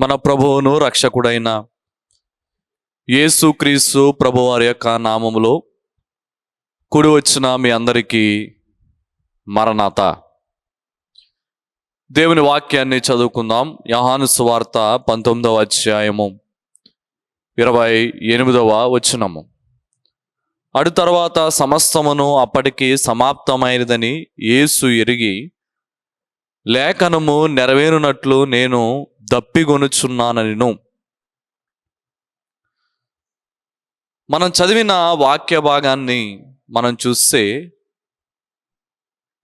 మన ప్రభువును రక్షకుడైన యేసుక్రీస్తు ప్రభువారి యొక్క నామములో కుడి వచ్చిన మీ అందరికీ మరణాత. దేవుని వాక్యాన్ని చదువుకుందాం. యహాను సువార్త పంతొమ్మిదవ అధ్యాయము ఇరవై ఎనిమిదవ వచ్చినము అడు తర్వాత సమస్తమును అప్పటికి సమాప్తమైనదని యేసు ఎరిగి లేఖనము నెరవేరునట్లు నేను దప్పిగొనుచున్నానను మనం చదివిన వాక్య భాగాన్ని మనం చూస్తే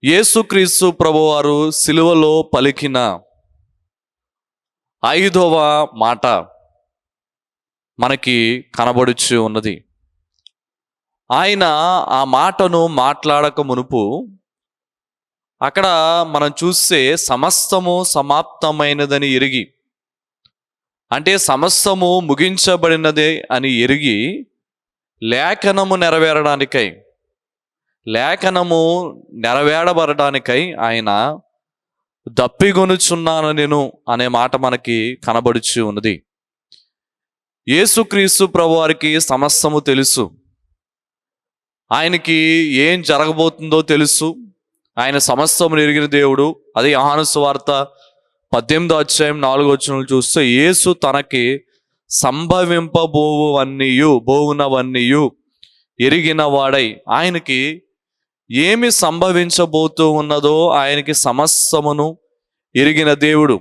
యేసుక్రీస్తు ప్రభువారు సిలువలో పలికిన ఐదవ మాట మనకి కనబడుచు ఉన్నది. ఆయన ఆ మాటను మాట్లాడక మునుపు అక్కడ మనం చూస్తే సమస్తము సమాప్తమైనదని ఎరిగి అంటే సమస్తము ముగించబడినదే అని ఎరిగి లేఖనము నెరవేరడానికై లేఖనము నెరవేరబడడానికై ఆయన దప్పిగొనుచున్నాను నేను అనే మాట మనకి కనబడుచు ఉన్నది. యేసుక్రీస్తు ప్రభువారికి సమస్తము తెలుసు. ఆయనకి ఏం జరగబోతుందో తెలుసు. ఆయన సమస్తము ఎరిగిన దేవుడు. అదే యోహాను సువార్త పద్దెనిమిదో అధ్యాయం నాలుగో వచ్చినలు చూస్తే యేసు తనకి సంభవింపబోవన్నీయు బోవునవన్నీయు ఎరిగిన వాడై ఆయనకి ఏమి సంభవించబోతూ ఉన్నదో ఆయనకి సమస్తమును ఎరిగిన దేవుడు.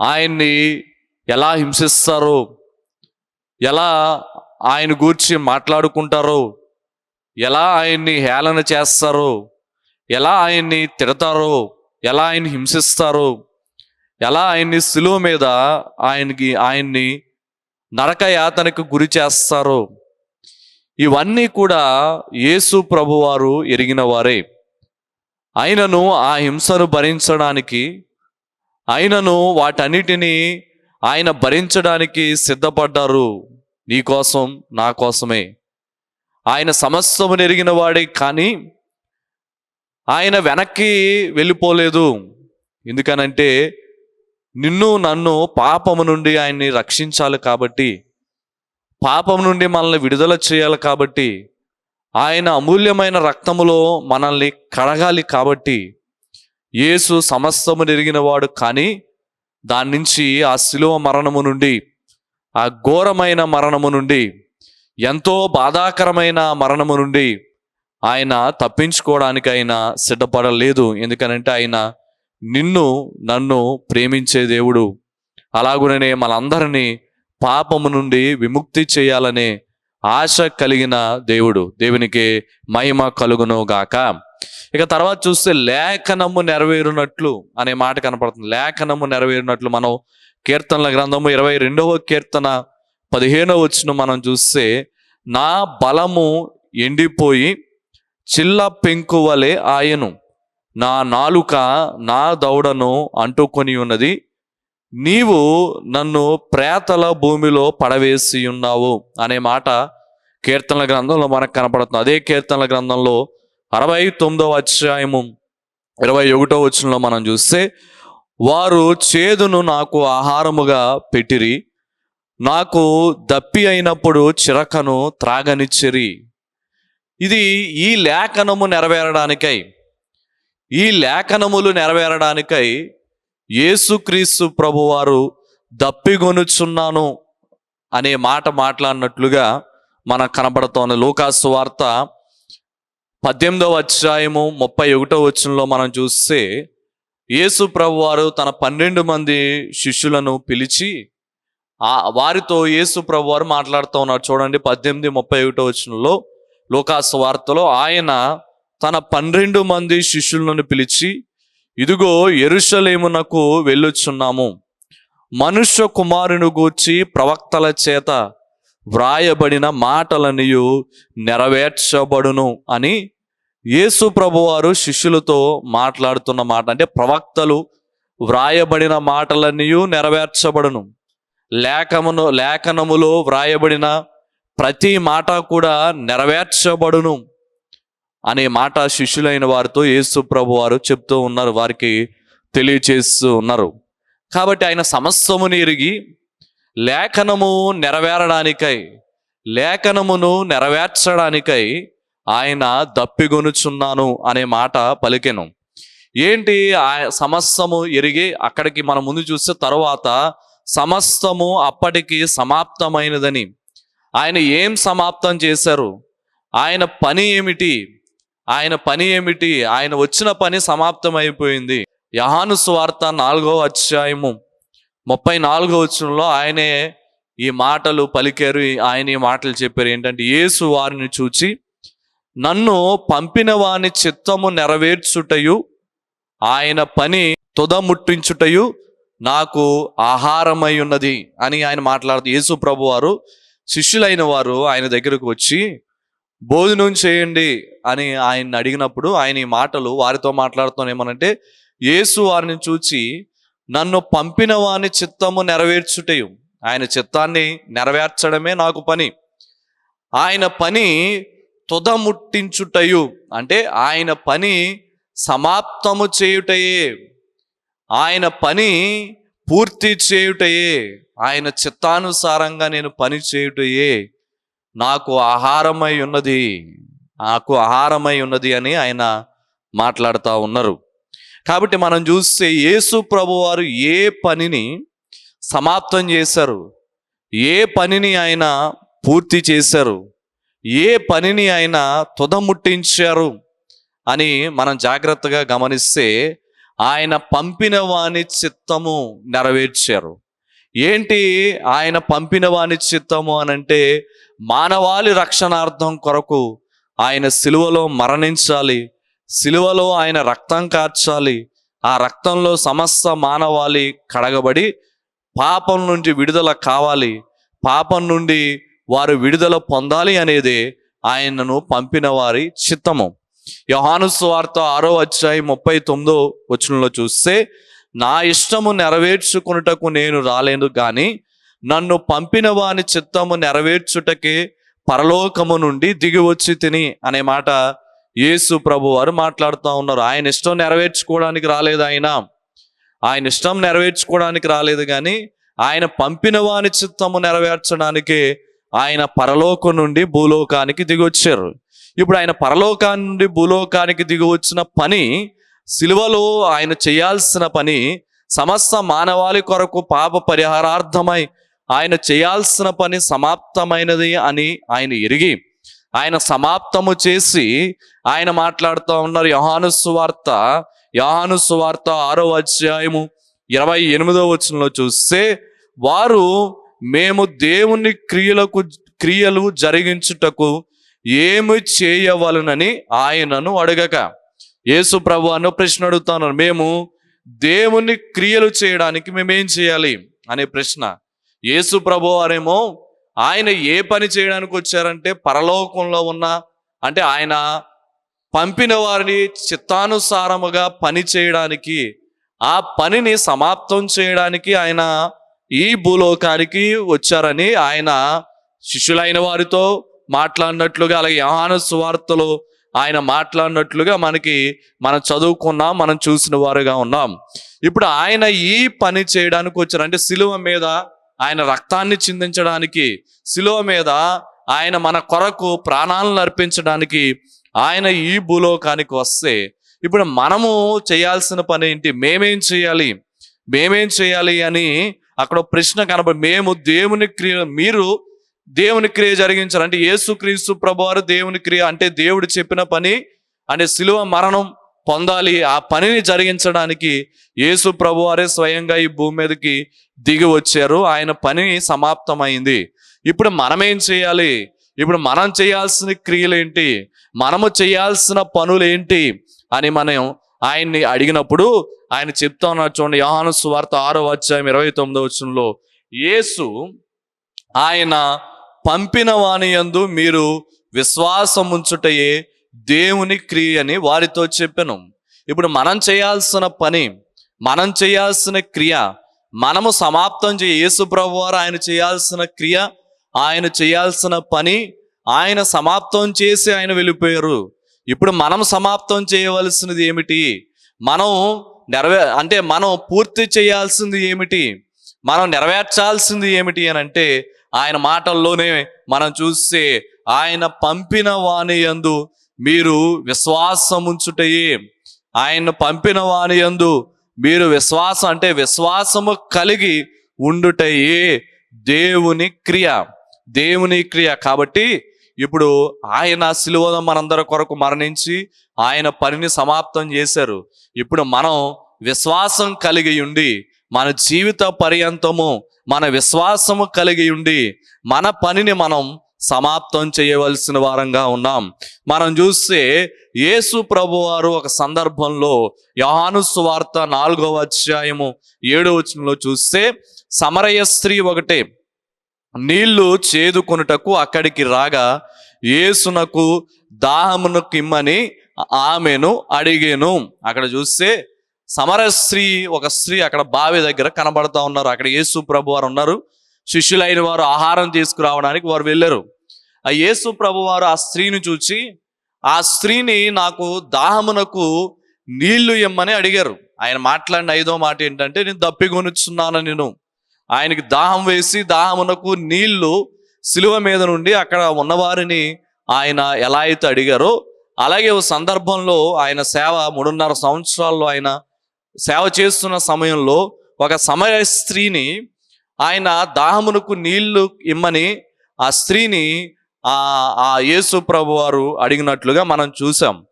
ఆయన్ని ఎలా హింసిస్తారో ఎలా ఆయన గూర్చి మాట్లాడుకుంటారో ఎలా ఆయన్ని హేళన చేస్తారో ఎలా ఆయన్ని తిడతారో ఎలా ఆయన్ని హింసిస్తారో ఎలా ఆయన్ని సిలువ మీద ఆయనకి ఆయన్ని నరక యాతనకు గురి చేస్తారో ఇవన్నీ కూడా యేసు ప్రభువారు ఎరిగిన వారే. ఆయనను ఆ హింసను భరించడానికి ఆయనను వాటన్నిటినీ ఆయన భరించడానికి సిద్ధపడ్డారు. నీ కోసం నా కోసమే. ఆయన సమస్తము ఎరిగిన వాడే కానీ ఆయన వెనక్కి వెళ్ళిపోలేదు. ఎందుకనంటే నిన్ను నన్ను పాపము నుండి ఆయన్ని రక్షించాలి కాబట్టి పాపం నుండి మనల్ని విడుదల చేయాలి కాబట్టి ఆయన అమూల్యమైన రక్తములో మనల్ని కడగాలి కాబట్టి యేసు సమస్తము నెరిగినవాడు కానీ దాని నుంచి ఆ శిలువ మరణము నుండి ఆ ఘోరమైన మరణము నుండి ఎంతో బాధాకరమైన మరణము నుండి ఆయన తప్పించుకోవడానికి సిద్ధపడలేదు. ఎందుకనంటే ఆయన నిన్ను నన్ను ప్రేమించే దేవుడు. అలాగుననే మనందరినీ పాపము నుండి విముక్తి చేయాలనే ఆశ కలిగిన దేవుడు. దేవునికి మహిమ కలుగును గాక ఇక తర్వాత చూస్తే లేఖనము నెరవేరునట్లు అనే మాట కనపడుతుంది. లేఖనము నెరవేరునట్లు మనం కీర్తనల గ్రంథము ఇరవై రెండవ కీర్తన పదిహేనవ వచ్చిన మనం చూస్తే నా బలము ఎండిపోయి చిల్ల పెంకు వలె ఆయను. నా నాలుక నా దౌడను అంటుకొని ఉన్నది. నీవు నన్ను ప్రేతల భూమిలో పడవేసి ఉన్నావు అనే మాట కీర్తనల గ్రంథంలో మనకు కనపడుతుంది. అదే కీర్తనల గ్రంథంలో అరవై తొమ్మిదవ అధ్యాయము ఇరవై ఒకటో వచనంలో మనం చూస్తే వారు చేదును నాకు ఆహారముగా పెట్టిరి. నాకు దప్పి అయినప్పుడు చిరకను త్రాగనిచ్చిరి. ఇది ఈ లేఖనము నెరవేరడానికై ఈ లేఖనములు నెరవేరడానికై యేసుక్రీస్తు ప్రభువారు దప్పిగొనుచున్నాను అనే మాట మాట్లాడినట్లుగా మనకు కనబడుతోంది. లూకాసు వార్త పద్దెనిమిదవ అధ్యాయము ముప్పై ఒకటో వచనంలో మనం చూస్తే యేసు ప్రభువారు తన పన్నెండు మంది శిష్యులను పిలిచి ఆ వారితో యేసు ప్రభువారు మాట్లాడుతూ ఉన్నారు. చూడండి పద్దెనిమిది ముప్పై ఒకటో వచనంలో లోకాసు వార్తలో ఆయన తన పన్నెండు మంది శిష్యులను పిలిచి ఇదిగో ఎరుషలేమునకు వెళ్ళుచున్నాము మనుష్య కుమారుని గూర్చి ప్రవక్తల చేత వ్రాయబడిన మాటలనియు నెరవేర్చబడును అని యేసు ప్రభువారు శిష్యులతో మాట్లాడుతున్న మాట. అంటే ప్రవక్తలు వ్రాయబడిన మాటలనియు నెరవేర్చబడును. లేఖమును లేఖనములో వ్రాయబడిన ప్రతి మాట కూడా నెరవేర్చబడును అనే మాట శిష్యులైన వారితో యేసు ప్రభు వారు చెప్తూ ఉన్నారు వారికి తెలియచేస్తూ ఉన్నారు. కాబట్టి ఆయన సమస్తముని ఎరిగి లేఖనము నెరవేరడానికై లేఖనమును నెరవేర్చడానికై ఆయన దప్పిగొనుచున్నాను అనే మాట పలికెను. ఏంటి ఆ సమస్తము ఎరిగి అక్కడికి మనం ముందు చూస్తే తరువాత సమస్తము అప్పటికి సమాప్తమైనదని ఆయన ఏం సమాప్తం చేశారు? ఆయన పని ఏమిటి? ఆయన పని ఏమిటి? ఆయన వచ్చిన పని సమాప్తం అయిపోయింది యహాను స్వార్త నాలుగో అధ్యాయము ముప్పై నాలుగో వచ్చంలో ఆయనే ఈ మాటలు పలికారు. ఆయన ఈ మాటలు చెప్పారు. ఏంటంటే యేసు వారిని చూచి నన్ను పంపిన వాని చిత్తము నెరవేర్చుటయు ఆయన పని తుదముట్టించుటయు నాకు ఆహారమై ఉన్నది అని ఆయన మాట్లాడుతూ యేసు ప్రభు వారు శిష్యులైన వారు ఆయన దగ్గరకు వచ్చి భోజనం చేయండి అని ఆయన అడిగినప్పుడు ఆయన ఈ మాటలు వారితో మాట్లాడుతాం ఏమనంటే యేసు వారిని చూచి నన్ను పంపిన వాని చిత్తము నెరవేర్చుటయు. ఆయన చిత్తాన్ని నెరవేర్చడమే నాకు పని. ఆయన పని తుదముట్టించుటయు. అంటే ఆయన పని సమాప్తము చేయుటయే. ఆయన పని పూర్తి చేయుటయే. ఆయన చిత్తానుసారంగా నేను పని చేయుటయే నాకు ఆహారమై ఉన్నది నాకు ఆహారమై ఉన్నది అని ఆయన మాట్లాడుతూ ఉన్నారు. కాబట్టి మనం చూస్తే యేసు ప్రభు వారు ఏ పనిని సమాప్తం చేశారు ఏ పనిని ఆయన పూర్తి చేశారు ఏ పనిని ఆయన తుదముట్టించారు అని మనం జాగ్రత్తగా గమనిస్తే ఆయన పంపిన వాని చిత్తము నెరవేర్చారు. ఏంటి ఆయన పంపిన వాని చిత్తము అనంటే మానవాళి రక్షణార్థం కొరకు ఆయన సిలువలో మరణించాలి సిలువలో ఆయన రక్తం కార్చాలి ఆ రక్తంలో సమస్త మానవాళి కడగబడి పాపం నుండి విడుదల కావాలి పాపం నుండి వారు విడుదల పొందాలి అనేది ఆయనను పంపిన వారి చిత్తము. యోహాను సువార్త ఆరో అధ్యాయం ముప్పై తొమ్మిదో వచనంలో చూస్తే నా ఇష్టము నెరవేర్చుకున్నటకు నేను రాలేను కానీ నన్ను పంపిన వాని చిత్తము నెరవేర్చుటకే పరలోకము నుండి దిగి వచ్చి తిని అనే మాట యేసు ప్రభు వారు మాట్లాడుతూ ఉన్నారు. ఆయన ఇష్టం నెరవేర్చుకోవడానికి రాలేదు ఆయన. ఆయన ఇష్టం నెరవేర్చుకోవడానికి రాలేదు కానీ ఆయన పంపిన వాని చిత్తము నెరవేర్చడానికి ఆయన పరలోకం నుండి భూలోకానికి దిగొచ్చారు ఇప్పుడు ఆయన పరలోకాన్ని నుండి భూలోకానికి దిగి వచ్చిన పని సిలువలో ఆయన చేయాల్సిన పని సమస్త మానవాళి కొరకు పాప పరిహారార్థమై ఆయన చేయాల్సిన పని సమాప్తమైనది అని ఆయన ఎరిగి ఆయన సమాప్తము చేసి ఆయన మాట్లాడుతూ ఉన్నారు. యోహాను సువార్త యోహాను సువార్త ఆరో అధ్యాయము ఇరవై ఎనిమిదో వచనంలో చూస్తే వారు మేము దేవుని క్రియలకు క్రియలు జరిగించుటకు ఏమి చేయవలనని ఆయనను అడగక యేసు ప్రభు అన్న ప్రశ్న అడుగుతున్నారు మేము దేవుని క్రియలు చేయడానికి మేమేం చేయాలి అనే ప్రశ్న. యేసు ప్రభు వారేమో ఆయన ఏ పని చేయడానికి వచ్చారంటే పరలోకంలో ఉన్న అంటే ఆయన పంపిన వారిని చిత్తానుసారముగా పని చేయడానికి ఆ పనిని సమాప్తం చేయడానికి ఆయన ఈ భూలోకానికి వచ్చారని ఆయన శిష్యులైన వారితో మాట్లాడినట్లుగా అలాగే యోహాను సువార్తలో ఆయన మాట్లాడినట్లుగా మనకి మనం చదువుకున్నాం మనం చూసిన వారుగా ఉన్నాం. ఇప్పుడు ఆయన ఈ పని చేయడానికి వచ్చారు అంటే సిలువ మీద ఆయన రక్తాన్ని చిందించడానికి సిలువ మీద ఆయన మన కొరకు ప్రాణాలను అర్పించడానికి ఆయన ఈ భూలోకానికి వస్తే ఇప్పుడు మనము చేయాల్సిన పని ఏంటి? మేమేం చేయాలి? మేమేం చేయాలి అని అక్కడ ప్రశ్న కనబడి మేము దేవుని క్రియ మీరు దేవుని క్రియ జరిగించారు అంటే యేసు క్రీస్తు ప్రభువారు దేవుని క్రియ అంటే దేవుడు చెప్పిన పని అంటే సిలువ మరణం పొందాలి. ఆ పనిని జరిగించడానికి యేసు ప్రభువారే స్వయంగా ఈ భూమి మీదకి దిగి వచ్చారు. ఆయన పని సమాప్తమైంది. ఇప్పుడు మనమేం చేయాలి? ఇప్పుడు మనం చేయాల్సిన క్రియలేంటి మనము చేయాల్సిన పనులు ఏంటి? అని మనం ఆయన్ని అడిగినప్పుడు ఆయన చెప్తా ఉన్నారు చూడండి యోహాను సువార్త ఆరో అధ్యాయం ఇరవై తొమ్మిదో వచ్చంలో యేసు ఆయన పంపిన వాని యందు మీరు విశ్వాసం ఉంచుటయే దేవుని క్రియ అని వారితో చెప్పాను. ఇప్పుడు మనం చేయాల్సిన పని మనం చేయాల్సిన క్రియ మనము సమాప్తం చేయ యేసు ప్రభు వారు ఆయన చేయాల్సిన క్రియ ఆయన చేయాల్సిన పని ఆయన సమాప్తం చేసి ఆయన వెళ్ళిపోయారు. ఇప్పుడు మనం సమాప్తం చేయవలసినది ఏమిటి? మనం నెరవే అంటే మనం పూర్తి చేయాల్సింది ఏమిటి? మనం నెరవేర్చాల్సింది ఏమిటి అని అంటే ఆయన మాటల్లోనే మనం చూస్తే ఆయన పంపిన వాణి యందు మీరు విశ్వాసముంచుటయే. ఆయన పంపిన వాణి యందు మీరు విశ్వాసం అంటే విశ్వాసము కలిగి ఉండుటయే దేవుని క్రియ. దేవుని క్రియ కాబట్టి ఇప్పుడు ఆయన సిలువను మనందరి కొరకు మరణించి ఆయన పనిని సమాప్తం చేశారు. ఇప్పుడు మనం విశ్వాసం కలిగి ఉండి మన జీవిత పర్యంతము మన విశ్వాసము కలిగి ఉండి మన పనిని మనం సమాప్తం చేయవలసిన వారంగా ఉన్నాం. మనం చూస్తే యేసు ప్రభు వారు ఒక సందర్భంలో యోహాను సువార్త నాలుగవ అధ్యాయము ఏడో వచనంలో చూస్తే సమరయ స్త్రీ ఒకటే నీళ్ళు చేదుకొనుటకు అక్కడికి రాగా యేసునకు దాహమునకు ఇమ్మని ఆమెను అడిగాను. అక్కడ చూస్తే సమర స్త్రీ ఒక స్త్రీ అక్కడ బావి దగ్గర కనబడతా ఉన్నారు. అక్కడ యేసు ప్రభు వారు ఉన్నారు. శిష్యులైన వారు ఆహారం తీసుకురావడానికి వారు వెళ్ళారు. ఆ యేసు ప్రభు వారు ఆ స్త్రీని చూచి ఆ స్త్రీని నాకు దాహమునకు నీళ్ళు ఇమ్మని అడిగారు. ఆయన మాట్లాడిన ఐదో మాట ఏంటంటే నేను దప్పికొనుచున్నాను నేను ఆయనకి దాహం వేసి దాహమునకు నీళ్ళు సిలువ మీద నుండి అక్కడ ఉన్నవారిని ఆయన ఎలా అయితే అడిగారో అలాగే ఓ సందర్భంలో ఆయన సేవ మూడున్నర సంవత్సరాల్లో ఆయన సేవ చేస్తున్న సమయంలో ఒక సమయ స్త్రీని ఆయన దాహమునకు నీళ్ళు ఇమ్మని ఆ స్త్రీని ఆ ఆ యేసు ప్రభు వారు అడిగినట్లుగా మనం చూసాం.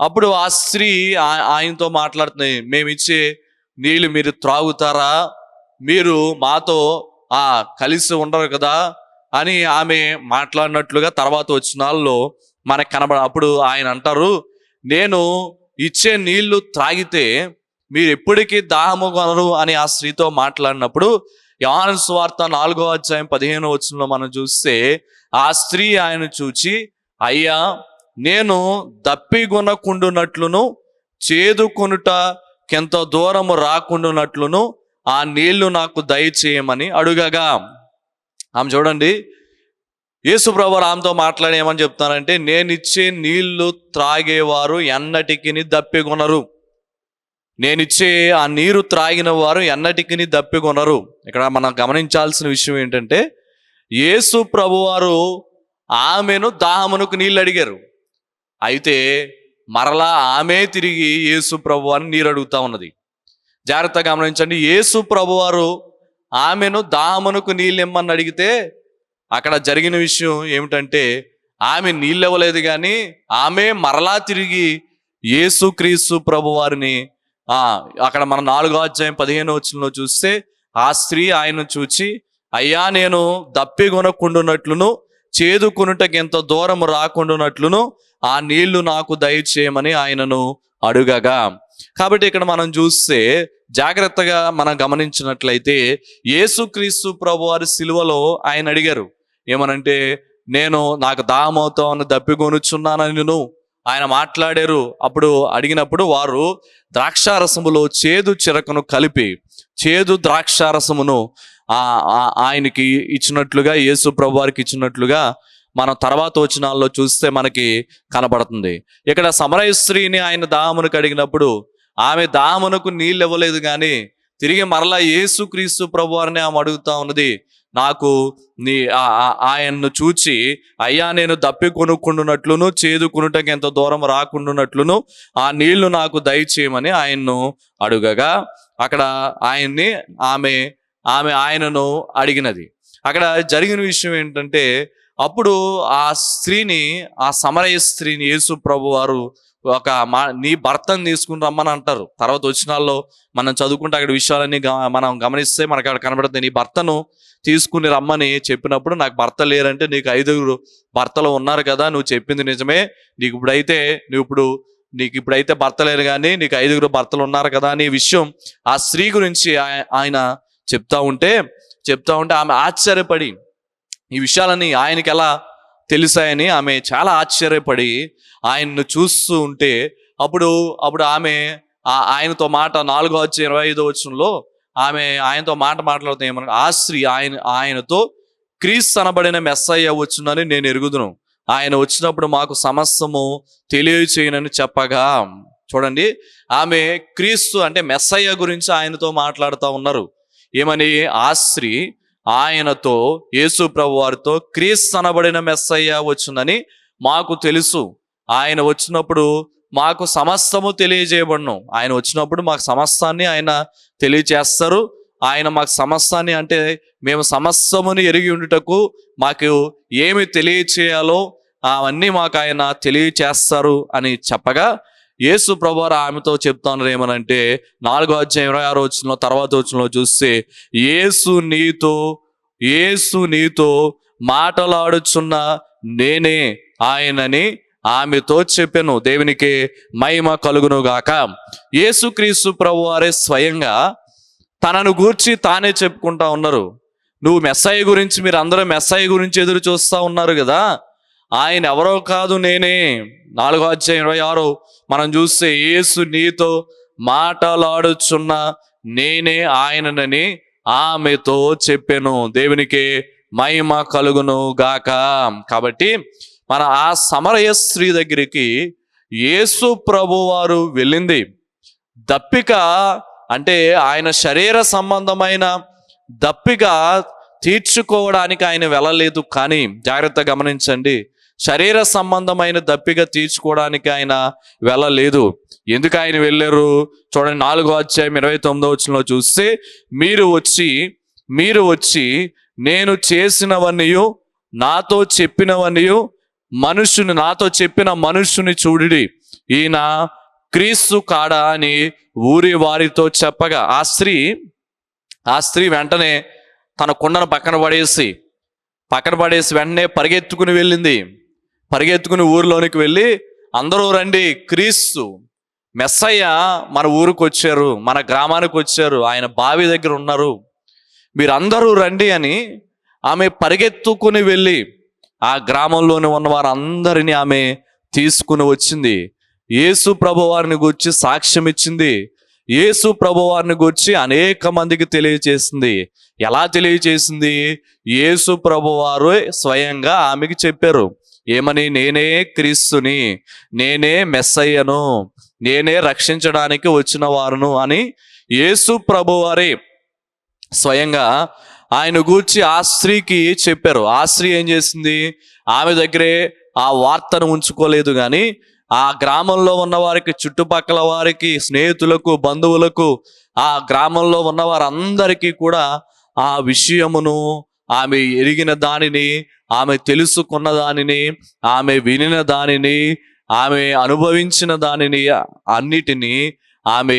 అప్పుడు ఆ స్త్రీ ఆ- ఆయనతో మాట్లాడుతుంది మేము ఇచ్చే నీళ్ళు మీరు త్రాగుతారా? మీరు మాతో ఆ కలిసి ఉండరు కదా? అని ఆమె మాట్లాడినట్లుగా తర్వాత వచ్చిన వాళ్ళలో మనకు కనబడ అప్పుడు ఆయన అంటారు నేను ఇచ్చే నీళ్ళు త్రాగితే మీరు ఎప్పటికీ దాహము కొనరు అని ఆ స్త్రీతో మాట్లాడినప్పుడు యోహాను సువార్త నాలుగో అధ్యాయం పదిహేను వచనంలో మనం చూస్తే ఆ స్త్రీ ఆయన చూచి అయ్యా నేను దప్పిగొనకుండునట్లును చేదుకొనుట కెంత దూరము రాకుండునట్లును ఆ నీళ్ళు నాకు దయచేయమని అడుగగా. ఆమె చూడండి యేసుప్రభు ఆమెతో మాట్లాడేమని చెప్తానంటే నేను ఇచ్చే నీళ్ళు త్రాగేవారు ఎన్నటికి దప్పికొనరు నేనిచ్చే ఆ నీరు త్రాగిన వారు ఎన్నటికి దప్పికొనరు ఇక్కడ మనం గమనించాల్సిన విషయం ఏంటంటే యేసు ప్రభువారు ఆమెను దాహమునకు నీళ్ళు అడిగారు అయితే మరలా ఆమె తిరిగి యేసు ప్రభు అని నీరు అడుగుతా ఉన్నది. జాగ్రత్తగా గమనించండి యేసు ప్రభువారు ఆమెను దాహమునకు నీళ్ళు ఇమ్మని అడిగితే అక్కడ జరిగిన విషయం ఏమిటంటే ఆమె నీళ్ళు ఇవ్వలేదు కానీ ఆమె మరలా తిరిగి యేసు క్రీస్తు వారిని అక్కడ మన నాలుగో అధ్యాయం పదిహేను వచనంలో చూస్తే ఆ స్త్రీ ఆయన చూచి అయ్యా నేను దప్పిగొనకుండునట్లును చేదుకునుటకు ఎంత దూరం రాకుండునట్లును ఆ నీళ్ళు నాకు దయచేయమని ఆయనను అడుగగా. కాబట్టి ఇక్కడ మనం చూస్తే జాగ్రత్తగా మనం గమనించినట్లయితే యేసుక్రీస్తు ప్రభు వారి సిలువలో ఆయన అడిగారు ఏమనంటే నేను నాకు దాహం అని ఉన్న దప్పికొనుచున్నానని నేను ఆయన మాట్లాడారు. అప్పుడు అడిగినప్పుడు వారు ద్రాక్షారసములో చేదు చిరకను కలిపి చేదు ద్రాక్షారసమును ఆయనకి ఇచ్చినట్లుగా యేసు ప్రభు వారికి ఇచ్చినట్లుగా మనం తర్వాత వచనాల్లో చూస్తే మనకి కనబడుతుంది. ఇక్కడ సమరయ స్త్రీని ఆయన దాహమునకు అడిగినప్పుడు ఆమె దాహమునకు నీళ్ళు ఇవ్వలేదు కానీ తిరిగి మరలా యేసు క్రీస్తు ప్రభు వారిని ఆమె అడుగుతా ఉన్నది నాకు నీ ఆ- ఆయన్ను చూచి అయ్యా నేను దప్పి కొనుక్కుండునట్లును చేదుకునుటకి ఎంత దూరం రాకుండునట్లును ఆ నీళ్ళు నాకు దయచేయమని ఆయన్ను అడుగగా అక్కడ ఆయన్ని ఆమె ఆమె ఆయనను అడిగినది. అక్కడ జరిగిన విషయం ఏంటంటే అప్పుడు ఆ స్త్రీని ఆ సమరయ స్త్రీని యేసు ప్రభు వారు ఒక మా నీ భర్తను తీసుకుని రమ్మని అంటారు. తర్వాత వచ్చినాల్లో మనం చదువుకుంటే అక్కడ విషయాలన్నీ గ- మనం గమనిస్తే మనకు అక్కడ కనబడుతుంది నీ భర్తను తీసుకుని రమ్మని చెప్పినప్పుడు నాకు భర్త లేరంటే నీకు ఐదుగురు భర్తలు ఉన్నారు కదా నువ్వు చెప్పింది నిజమే. నీకు ఇప్పుడైతే నువ్వు ఇప్పుడు నీకు ఇప్పుడైతే భర్త లేరు కానీ నీకు ఐదుగురు భర్తలు ఉన్నారు కదా అనే విషయం ఆ స్త్రీ గురించి ఆయన చెప్తా ఉంటే చెప్తా ఉంటే ఆమె ఆశ్చర్యపడి ఈ విషయాలన్నీ ఆయనకి ఎలా తెలిసాయని ఆమె చాలా ఆశ్చర్యపడి ఆయన్ను చూస్తూ ఉంటే అప్పుడు అప్పుడు ఆమె ఆయనతో మాట నాలుగో వచ్చి ఇరవై ఐదో వచ్చంలో ఆమె ఆయనతో మాట మాట్లాడుతూ ఏమన్నా ఆ స్త్రీ ఆయన ఆయనతో క్రీస్ అనబడిన మెస్సయ్య వచ్చునని నేను ఎరుగుదును. ఆయన వచ్చినప్పుడు మాకు సమస్తము తెలియచేయనని చెప్పగా. చూడండి ఆమె క్రీస్తు అంటే మెస్సయ్య గురించి ఆయనతో మాట్లాడుతూ ఉన్నారు. ఏమని? ఆ స్త్రీ ఆయనతో యేసు ప్రభు వారితో క్రీస్తు అనబడిన మెస్సయ్య వచ్చునని మాకు తెలుసు. ఆయన వచ్చినప్పుడు మాకు సమస్తము తెలియజేయబడను. ఆయన వచ్చినప్పుడు మాకు సమస్తాన్ని ఆయన తెలియచేస్తారు. ఆయన మాకు సమస్తాన్ని అంటే మేము సమస్తముని ఎరిగి ఉండుటకు మాకు ఏమి తెలియచేయాలో అవన్నీ మాకు ఆయన తెలియచేస్తారు అని చెప్పగా యేసు ప్రభువారు ఆమెతో చెప్తాను ఏమనంటే నాలుగో అధ్యాయం ఇరవై ఆరో వచ్చిన తర్వాత వచ్చిన చూస్తే యేసు నీతో యేసు నీతో మాటలాడుచున్న నేనే ఆయనని ఆమెతో చెప్పాను. దేవునికి మహిమ కలుగును గాక యేసుక్రీస్తు ప్రభువారే స్వయంగా తనను గూర్చి తానే చెప్పుకుంటా ఉన్నారు. నువ్వు మెస్సాయి గురించి మీరు అందరూ మెస్సాయి గురించి ఎదురు చూస్తూ ఉన్నారు కదా ఆయన ఎవరో కాదు నేనే. నాలుగో అధ్యాయం ఇరవై ఆరు మనం చూస్తే యేసు నీతో మాటలాడుచున్న నేనే ఆయననని ఆమెతో చెప్పాను. దేవునికి మహిమ కలుగును గాక. కాబట్టి మన ఆ సమరయ స్త్రీ దగ్గరికి యేసు ప్రభు వారు వెళ్ళింది. దప్పిక అంటే ఆయన శరీర సంబంధమైన దప్పిక తీర్చుకోవడానికి ఆయన వెళ్ళలేదు. కానీ జాగ్రత్త గమనించండి. శరీర సంబంధమైన దప్పిక తీర్చుకోవడానికి ఆయన వెళ్ళలేదు. ఎందుకు ఆయన వెళ్ళారు? చూడండి నాలుగో అధ్యాయం ఇరవై తొమ్మిదో వచ్చినలో చూస్తే మీరు వచ్చి మీరు వచ్చి నేను చేసినవన్నయు నాతో చెప్పినవన్నయు మనుషుని నాతో చెప్పిన మనుషుని చూడుడి. ఈయన క్రీస్తు కాడ అని ఊరి వారితో చెప్పగా ఆ స్త్రీ ఆ స్త్రీ వెంటనే తన కుండను పక్కన పడేసి పక్కన పడేసి వెంటనే పరిగెత్తుకుని వెళ్ళింది. పరిగెత్తుకుని ఊరిలోనికి వెళ్ళి అందరూ రండి క్రీస్తు మెస్సయ్య మన ఊరికి వచ్చారు మన గ్రామానికి వచ్చారు ఆయన బావి దగ్గర ఉన్నారు. మీరందరూ రండి అని ఆమె పరిగెత్తుకుని వెళ్ళి ఆ గ్రామంలోని ఉన్న వారందరినీ ఆమె తీసుకుని వచ్చింది. యేసు ప్రభువారిని గురించి సాక్ష్యం ఇచ్చింది. యేసు ప్రభువారిని గురించి అనేక మందికి తెలియచేసింది. ఎలా తెలియచేసింది? యేసు ప్రభువారు స్వయంగా ఆమెకి చెప్పారు. ఏమని? నేనే క్రీస్తుని నేనే మెస్సయ్యను నేనే రక్షించడానికి వచ్చిన వారును అని యేసు ప్రభువారి స్వయంగా ఆయన గూర్చి ఆ స్త్రీకి చెప్పారు. ఆ స్త్రీ ఏం చేసింది? ఆమె దగ్గరే ఆ వార్తను ఉంచుకోలేదు కానీ ఆ గ్రామంలో ఉన్న వారికి చుట్టుపక్కల వారికి స్నేహితులకు బంధువులకు ఆ గ్రామంలో ఉన్న వారందరికీ కూడా ఆ విషయమును ఆమె ఎరిగిన దానిని ఆమె తెలుసుకున్న దానిని ఆమె వినిన దానిని ఆమె అనుభవించిన దానిని అన్నిటినీ ఆమె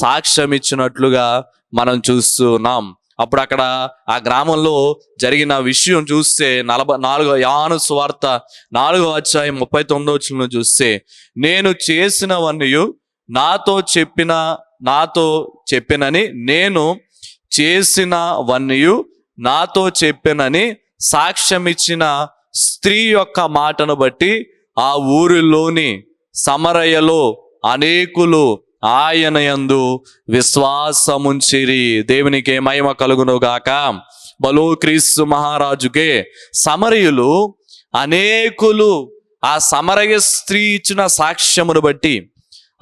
సాక్ష్యం ఇచ్చినట్లుగా మనం చూస్తున్నాం అప్పుడు అక్కడ ఆ గ్రామంలో జరిగిన విషయం చూస్తే నలభై నాలుగో యాను స్వార్త నాలుగో అధ్యాయం ముప్పై తొమ్మిదో వచ్చిన చూస్తే నేను చేసినవన్నీ నాతో చెప్పిన నాతో చెప్పినని నేను చేసినవన్నీ నాతో చెప్పినని సాక్ష్యం ఇచ్చిన స్త్రీ యొక్క మాటను బట్టి ఆ ఊరిలోని సమరయలో అనేకులు ఆయన యందు విశ్వాసముంచిరి. దేవునికి మహిమ కలుగును గాక బలో క్రీస్తు మహారాజుకే సమరయులు అనేకులు ఆ సమరయ స్త్రీ ఇచ్చిన సాక్ష్యమును బట్టి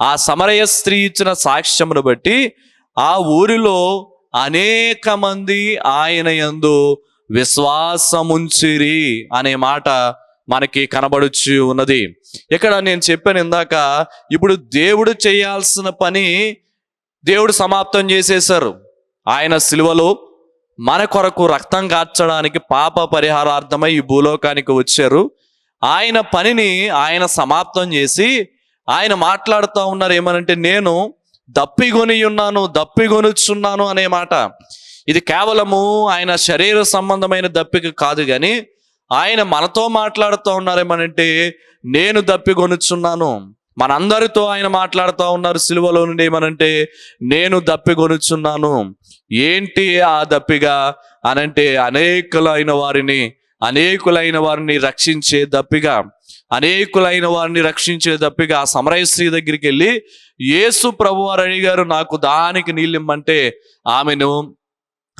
ఆ సమరయ స్త్రీ ఇచ్చిన సాక్ష్యమును బట్టి ఆ ఊరిలో అనేక మంది ఆయన యందు విశ్వాసముంచిరి అనే మాట మనకి కనబడుచు ఉన్నది. ఇక్కడ నేను చెప్పాను ఇందాక ఇప్పుడు దేవుడు చేయాల్సిన పని దేవుడు సమాప్తం చేసేశారు. ఆయన సిలువలో మన కొరకు రక్తం కార్చడానికి పాప పరిహారార్థమై ఈ భూలోకానికి వచ్చారు. ఆయన పనిని ఆయన సమాప్తం చేసి ఆయన మాట్లాడుతూ ఉన్నారు ఏమనంటే నేను దప్పిగొని ఉన్నాను దప్పిగొనుచున్నాను అనే మాట. ఇది కేవలము ఆయన శరీర సంబంధమైన దప్పిక కాదు కానీ ఆయన మనతో మాట్లాడుతూ ఉన్నారేమనంటే నేను దప్పిగొనుచున్నాను. మనందరితో ఆయన మాట్లాడుతూ ఉన్నారు సిలువలో నుండి ఏమనంటే నేను దప్పిగొనుచున్నాను. ఏంటి ఆ దప్పిగా అనంటే అనేకులైన వారిని అనేకులైన వారిని రక్షించే దప్పిగా అనేకులైన వారిని రక్షించే తప్పిక ఆ సమరయ స్త్రీ దగ్గరికి వెళ్ళి యేసు ప్రభు వారు అడిగారు నాకు దానికి నీళ్ళు ఇమ్మంటే ఆమెను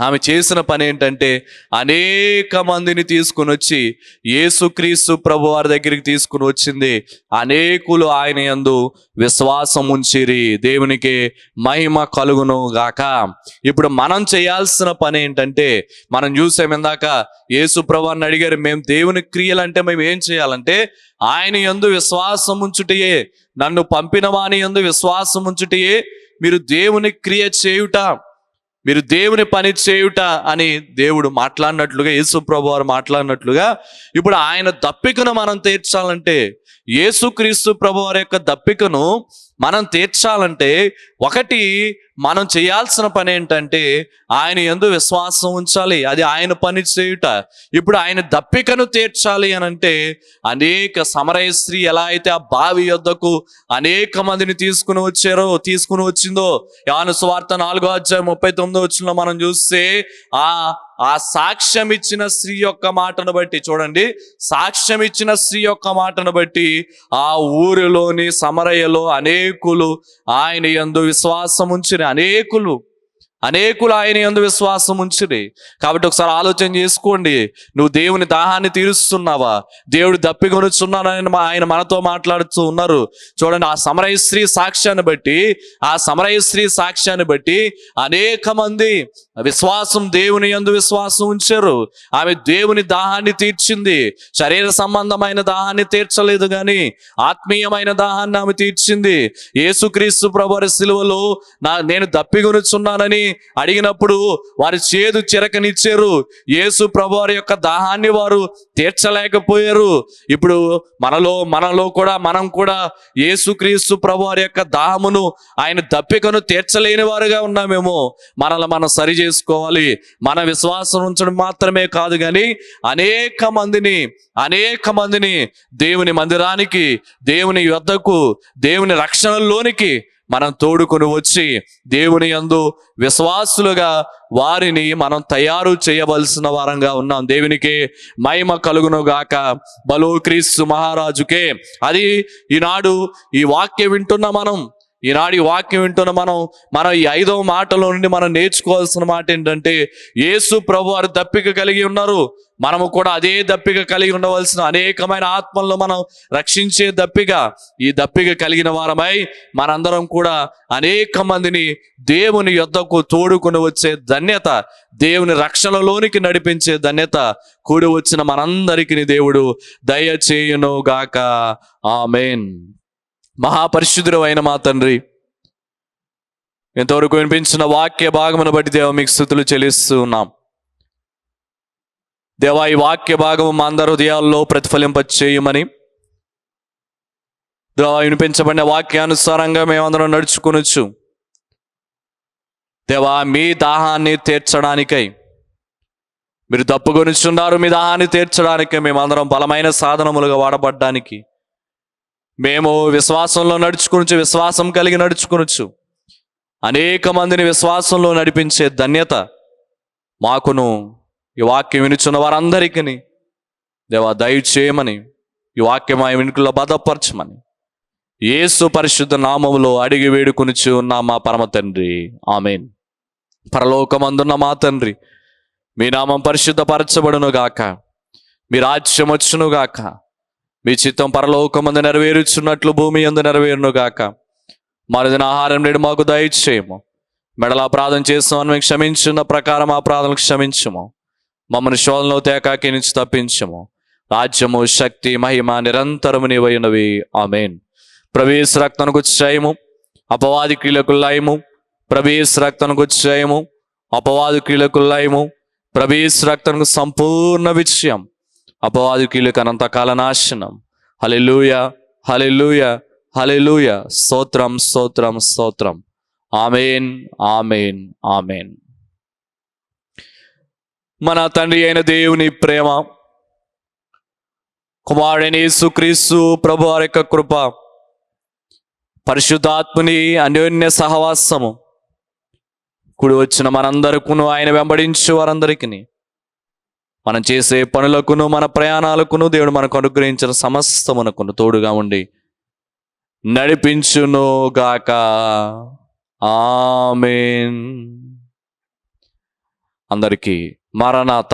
ఆమె చేసిన పని ఏంటంటే అనేక మందిని తీసుకుని వచ్చి యేసుక్రీస్తు ప్రభు వారి దగ్గరికి తీసుకుని వచ్చింది. అనేకులు ఆయన యందు విశ్వాసం ఉంచిరి. దేవునికి మహిమ కలుగును గాక. ఇప్పుడు మనం చేయాల్సిన పని ఏంటంటే మనం చూసాం ఇందాక యేసు ప్రభు అని అడిగారు మేము దేవుని క్రియలు అంటే మేము ఏం చేయాలంటే ఆయన యందు విశ్వాసం ఉంచుటయే. నన్ను పంపిన వాని యందు విశ్వాసం ఉంచుటయే. మీరు దేవుని క్రియ చేయుట. మీరు దేవుని పని చేయుట అని దేవుడు మాట్లాడినట్లుగా యేసు ప్రభు వారు మాట్లాడినట్లుగా ఇప్పుడు ఆయన దప్పికను మనం తీర్చాలంటే యేసుక్రీస్తు ప్రభు వారి యొక్క దప్పికను మనం తీర్చాలంటే ఒకటి మనం చేయాల్సిన పని ఏంటంటే ఆయన ఎందు విశ్వాసం ఉంచాలి. అది ఆయన పని చేయుట. ఇప్పుడు ఆయన దప్పికను తీర్చాలి అని అంటే అనేక సమరయ స్త్రీ ఎలా అయితే ఆ బావి యొద్దకు అనేక మందిని తీసుకుని వచ్చారో తీసుకుని వచ్చిందో యాను స్వార్థ నాలుగో అధ్యాయం ముప్పై తొమ్మిదో వచ్చిన మనం చూస్తే ఆ ఆ సాక్ష్యం ఇచ్చిన స్త్రీ యొక్క మాటను బట్టి చూడండి. సాక్ష్యం ఇచ్చిన స్త్రీ యొక్క మాటను బట్టి ఆ ఊరిలోని సమరయ్యలో అనేకులు ఆయన ఎందు విశ్వాసం ఉంచిన అనేకులు అనేకులు ఆయన ఎందు విశ్వాసం ఉంచిరి. కాబట్టి ఒకసారి ఆలోచన చేసుకోండి. నువ్వు దేవుని దాహాన్ని తీరుస్తున్నావా? దేవుడు దప్పికొనుచున్నానని మా- ఆయన మనతో మాట్లాడుతూ ఉన్నారు. చూడండి ఆ సమరయ స్త్రీ సాక్ష్యాన్ని బట్టి ఆ సమరయ స్త్రీ సాక్ష్యాన్ని బట్టి అనేక మంది విశ్వాసం దేవుని యందు విశ్వాసం ఉంచారు. ఆమె దేవుని దాహాన్ని తీర్చింది. శరీర సంబంధమైన దాహాన్ని తీర్చలేదు కానీ ఆత్మీయమైన దాహాన్ని ఆమె తీర్చింది. యేసుక్రీస్తు ప్రభువారి సిలువలో నా నేను దప్పిగొనుచున్నానని అడిగినప్పుడు వారి చేదు చిరకనిచ్చారు. యేసు ప్రభువారి యొక్క దాహాన్ని వారు తీర్చలేకపోయారు. ఇప్పుడు మనలో మనలో కూడా మనం కూడా యేసుక్రీస్తు ప్రభువారి యొక్క దాహమును ఆయన దప్పికను తీర్చలేని వారుగా ఉన్నామేమో. మనల్ని మనం సరి చేసుకోవాలి. మన విశ్వాసం ఉంచడం మాత్రమే కాదు కానీ అనేక మందిని అనేక మందిని దేవుని మందిరానికి దేవుని యొద్దకు దేవుని రక్షణలోనికి మనం తోడుకొని వచ్చి దేవుని యందు విశ్వాసులుగా వారిని మనం తయారు చేయవలసిన వారంగా ఉన్నాం. దేవునికి మహిమ కలుగును గాక. బలో క్రీస్తు మహారాజుకే. అది ఈనాడు ఈ వాక్యం వింటున్న మనం ఈనాడు ఈ వాక్యం వింటున్న మనం మనం ఈ ఐదవ మాటలో నుండి మనం నేర్చుకోవాల్సిన మాట ఏంటంటే యేసు ప్రభు వారు దప్పిక కలిగి ఉన్నారు. మనము కూడా అదే దప్పిక కలిగి ఉండవలసిన అనేకమైన ఆత్మలను మనం రక్షించే దప్పిక ఈ దప్పిక కలిగిన వారమై మనందరం కూడా అనేక మందిని దేవుని యొద్దకు తోడుకుని వచ్చే ధన్యత దేవుని రక్షణలోనికి నడిపించే ధన్యత కూడి వచ్చిన మనందరికీ దేవుడు దయచేయునుగాక. ఆమెన్. మహాపరిశుద్ధుడు అయిన మా తండ్రి. ఇంతవరకు వినిపించిన వాక్య భాగమును బట్టి దేవ మీకు స్థుతులు చెల్లిస్తూ ఉన్నాం. దేవా ఈ వాక్య భాగము మా అందరి హృదయాల్లో ప్రతిఫలింప చేయమని దేవా వినిపించబడిన వాక్యానుసారంగా మేమందరం నడుచుకునొచ్చు. దేవా మీ దాహాన్ని తీర్చడానికై. మీరు తప్పుకొనిచున్నారు మీ దాహాన్ని తీర్చడానికి మేమందరం బలమైన సాధనములుగా వాడబడ్డానికి. మేము విశ్వాసంలో నడుచుకునొచ్చు విశ్వాసం కలిగి నడుచుకునొచ్చు అనేక మందిని విశ్వాసంలో నడిపించే ధన్యత మాకును ఈ వాక్యం వినుచున్న వారందరికీ దేవా దయచేయమని ఈ వాక్యం ఆ వెనుకలో భద్రపరచమని యేసు పరిశుద్ధ నామములో అడిగి వేడుకొనిచు ఉన్న మా పరమ తండ్రి. ఆమెన్. పరలోకమందున్న మా తండ్రి మీ నామం పరిశుద్ధపరచబడును గాక మీ రాజ్యం వచ్చును గాక మీ చిత్తం పరలోకమందు నెరవేరుచున్నట్లు భూమి ఎందు నెరవేరును గాక. మరుదిన ఆహారం నేడు మాకు దయచేయము. మెడల అపరాధం చేస్తామని మేము క్షమించున్న ప్రకారం ఆ ప్రార్థనలు క్షమించము. మమ్మల్ని శోధనలో తేకాకి నుంచి తప్పించము. రాజ్యము శక్తి మహిమ నిరంతరము నీవైనవి ఆమెన్. ప్రవేశ రక్తనకు క్షయము అపవాది క్రియలకు లయము. ప్రవేశ రక్తనకు క్షయము అపవాది క్రియలకు లయము. ప్రవేశ రక్తనకు సంపూర్ణ విజయం. అపవాది కీలుక అనంతకాల నాశనం హలెలూయ హలెలూయ హలెలూయ స్తోత్రం స్తోత్రం స్తోత్రం. ఆమెన్ ఆమెన్ ఆమెన్. మన తండ్రి అయిన దేవుని ప్రేమ కుమారుడిని సుక్రీస్తు ప్రభు వారి యొక్క కృప పరిశుద్ధాత్ముని అన్యోన్య సహవాసము కుడి వచ్చిన మనందరికును ఆయన వెంబడించు వారందరికీ మనం చేసే పనులకును మన ప్రయాణాలకును దేవుడు మనకు అనుగ్రహించిన సమస్తమునకును తోడుగా ఉండి నడిపించును గాక ఆమెన్. అందరికీ మరణాత